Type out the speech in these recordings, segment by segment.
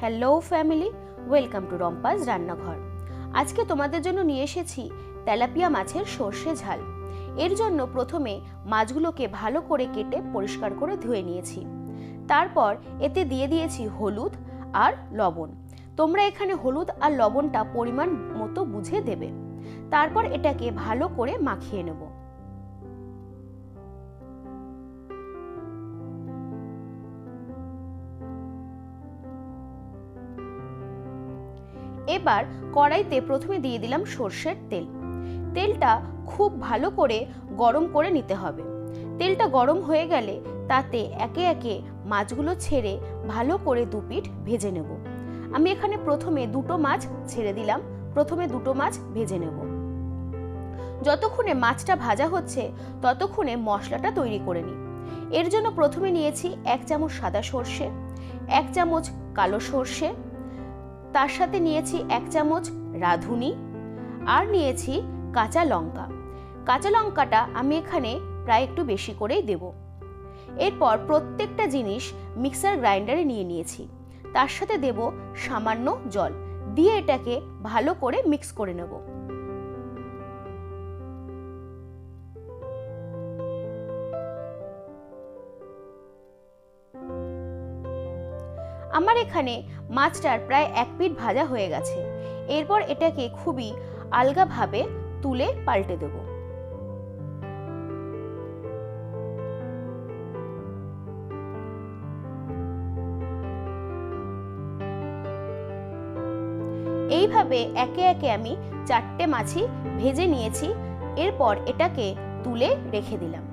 Hello family, welcome to Rumpa's রান্নাঘর। আজকে তোমাদের জন্য নিয়ে এসেছি তেলাপিয়া মাছের সর্ষে ঝাল। এর জন্য প্রথমে মাছগুলোকে ভালো করে কেটে পরিষ্কার করে ধুয়ে নিয়েছি। তারপর এতে দিয়ে দিয়েছি হলুদ আর লবণ। তোমরা এখানে হলুদ আর লবণটা পরিমাণ মতো বুঝে দেবে। তারপর এটাকে ভালো করে মাখিয়ে নেব। এবার কড়াইতে প্রথমে দিয়ে দিলাম সর্ষের তেল। তেলটা খুব ভালো করে গরম করে নিতে হবে। তেলটা গরম হয়ে গেলে তাতে একে একে মাছগুলো ছেড়ে ভালো করে দুপিঠ ভেজে নেব। আমি এখানে প্রথমে দুটো মাছ ছেড়ে দিলাম। প্রথমে দুটো মাছ ভেজে নেব। যতক্ষণে মাছটা ভাজা হচ্ছে, ততক্ষণে মশলাটা তৈরি করে নিই। এর জন্য প্রথমে নিয়েছি এক চামচ সাদা সর্ষে, এক চামচ কালো সর্ষে তার সাথে নিয়েছি এক চামচ রাঁধুনি আর নিয়েছি কাঁচা লঙ্কা। কাঁচা লঙ্কাটা আমি এখানে প্রায় একটু বেশি করেই দেব। এরপর প্রত্যেকটা জিনিস মিক্সার গ্রাইন্ডারে নিয়ে নিয়েছি। তার সাথে দেব সামান্য জল। দিয়ে এটাকে ভালো করে মিক্স করে নেব। আমার এখানে মাছটার প্রায় এক পিঠ ভাজা হয়ে গেছে। এরপর এটাকে খুবই আলগাভাবে তুলে পাল্টে দেব। এইভাবে একে একে আমি চারটে মাছি ভেজে নিয়েছি। এরপর এটাকে তুলে রেখে দিলাম।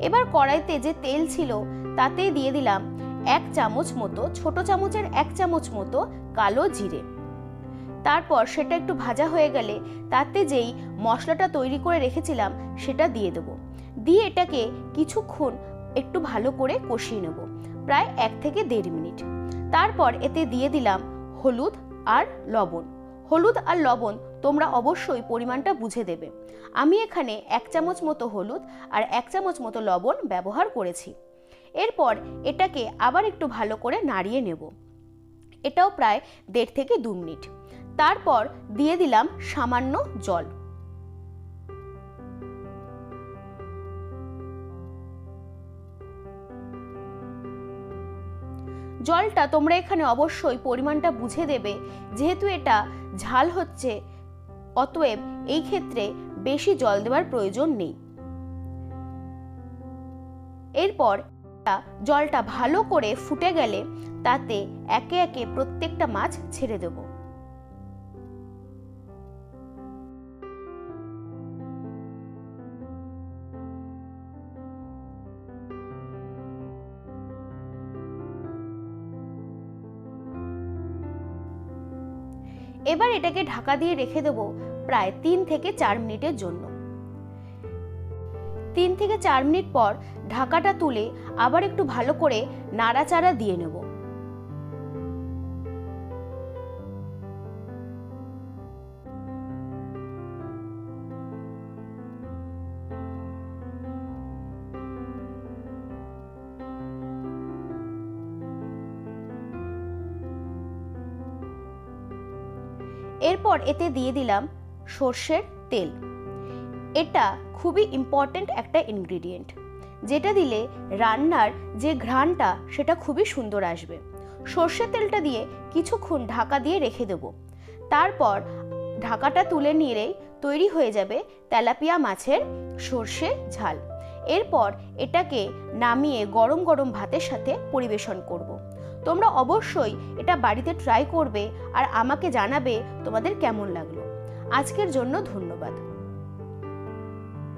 এবার কড়াইতে যে তেল ছিল তাতে দিয়ে দিলাম এক চামচ মতো, ছোট চামচের এক চামচ মতো কালো জিরে। তারপর সেটা একটু ভাজা হয়ে গেলে তাতে যেই মশলাটা তৈরি করে রেখেছিলাম, সেটা দিয়ে দেবো। দিয়ে এটাকে কিছুক্ষণ একটু ভালো করে কষিয়ে নেব, প্রায় এক থেকে দেড় মিনিট। তারপর এতে দিয়ে দিলাম হলুদ আর লবণ। হলুদ আর লবণ তোমরা অবশ্যই পরিমাণটা বুঝে দেবে। আমি এখানে এক চামচ মতো হলুদ আর এক চামচ মতো লবণ ব্যবহার করেছি। এরপর এটাকে আবার একটু ভালো করে নাড়িয়ে নেব। এটাও প্রায় দেড় থেকে দু মিনিট। তারপর দিয়ে দিলাম সামান্য জল। জলটা তোমরা এখানে অবশ্যই পরিমাণটা বুঝে দেবে। যেহেতু এটা ঝাল হচ্ছে অতএব এই ক্ষেত্রে বেশি জল দেওয়ার প্রয়োজন নেই। এরপর জলটা ভালো করে ফুটে গেলে তাতে একে একে প্রত্যেকটা মাছ ছেড়ে দেব। এবার এটাকে ঢাকা দিয়ে রেখে দেবো প্রায় তিন থেকে চার মিনিটের জন্য। তিন থেকে চার মিনিট পর ঢাকাটা তুলে আবার একটু ভালো করে নাড়াচাড়া দিয়ে নেব। এরপর এতে দিয়ে দিলাম সর্ষের তেল। এটা খুবই ইম্পর্ট্যান্ট একটা ইনগ্রিডিয়েন্ট যেটা দিলে রান্নার যে ঘ্রাণটা, সেটা খুবই সুন্দর আসবে। সর্ষের তেলটা দিয়ে কিছুক্ষণ ঢাকা দিয়ে রেখে দেব। তারপর ঢাকাটা তুলে নিলেই তৈরি হয়ে যাবে তেলাপিয়া মাছের সর্ষে ঝাল। এরপর এটাকে নামিয়ে গরম গরম ভাতের সাথে পরিবেশন করব। তোমরা অবশ্যই এটা বাড়িতে ট্রাই করবে আর আমাকে জানাবে তোমাদের কেমন লাগল। আজকের জন্য ধন্যবাদ।